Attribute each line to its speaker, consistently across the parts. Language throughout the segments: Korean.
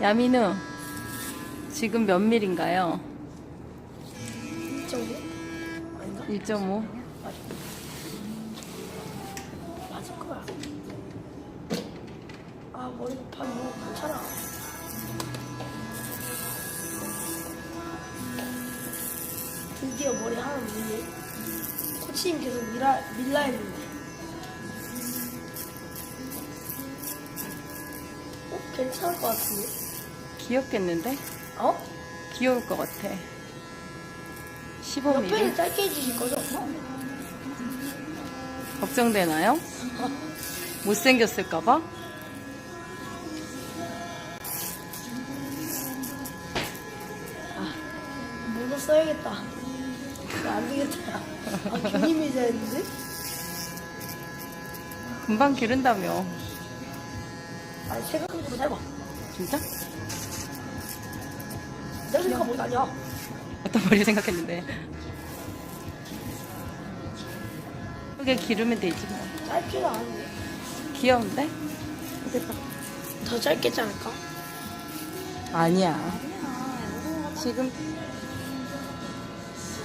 Speaker 1: 야민우, 지금 몇 밀인가요?
Speaker 2: 1.5? 아닌가?
Speaker 1: 1.5?
Speaker 2: 맞을 거야. 아, 머리 반뭐 괜찮아. 드디어 머리 하나 밀리. 코치님 계속 밀라, 밀라 했는데. 어? 괜찮을 것 같은데?
Speaker 1: 귀엽겠는데?
Speaker 2: 어?
Speaker 1: 귀여울 것 같아.
Speaker 2: 옆에는
Speaker 1: 15mm?
Speaker 2: 짧게 해주실 거죠?
Speaker 1: 걱정되나요? 못생겼을까봐?
Speaker 2: 모자 써야겠다. 이거 안 되겠다. 아, 교님이 했는데?
Speaker 1: 금방 기른다며.
Speaker 2: 아니, 생각보다 짧아.
Speaker 1: 진짜?
Speaker 2: 내가 생각한 머리 아니야.
Speaker 1: 어떤 머리 생각했는데. 크게 기르면 되지 뭐.
Speaker 2: 짧지도 않은데.
Speaker 1: 귀여운데?
Speaker 2: 더 짧겠지 않을까?
Speaker 1: 아니야. 지금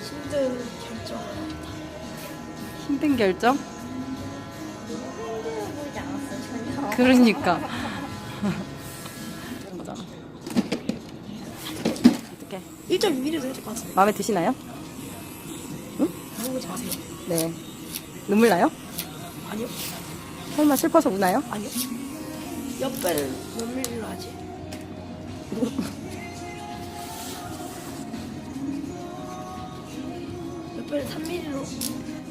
Speaker 2: 힘든 결정.
Speaker 1: 힘든 결정? 그러니까.
Speaker 2: 1.2mm도 해줄 것 같은데.
Speaker 1: 마음에 드시나요?
Speaker 2: 물어보지 마세요.
Speaker 1: 네. 눈물 나요?
Speaker 2: 아니요.
Speaker 1: 설마 슬퍼서 우나요?
Speaker 2: 아니요. 옆배를 몇 mm로 하지? 옆을 3mm로.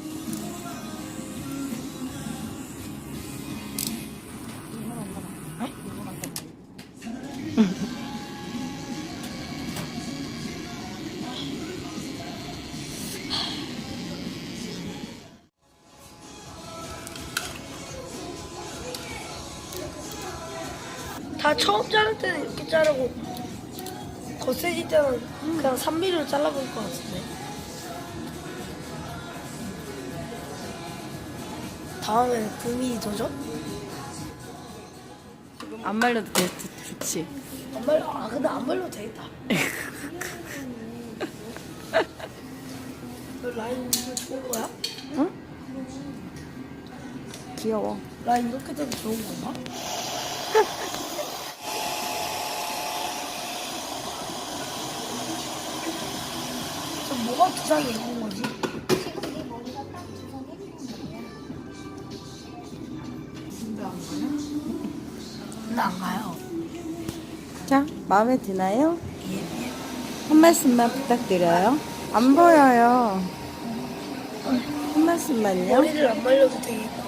Speaker 2: 다 처음 자를 때는 이렇게 자르고 거세질 때는 그냥 3mm로 잘라볼 것 같은데 다음에 9mm 도전?
Speaker 1: 안 말려도 돼, 좋지.
Speaker 2: 안 말려 아 근데 안 말려도 되겠다 너 라인 이거 좋은 거야?
Speaker 1: 응? 귀여워.
Speaker 2: 라인 이렇게 되면 좋은 건가? 저 뭐가 두상이 예쁜 거지? 근데 안 가요.
Speaker 1: 자, 마음에 드나요? 한 말씀만 부탁드려요. 안 보여요. 한 말씀만요.
Speaker 2: 머리를 안 말려도 되겠고.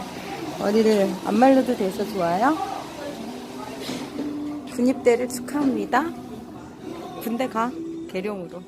Speaker 1: 머리를 안 말려도 돼서 좋아요. 군입대를 축하합니다. 군대 가. 계룡으로.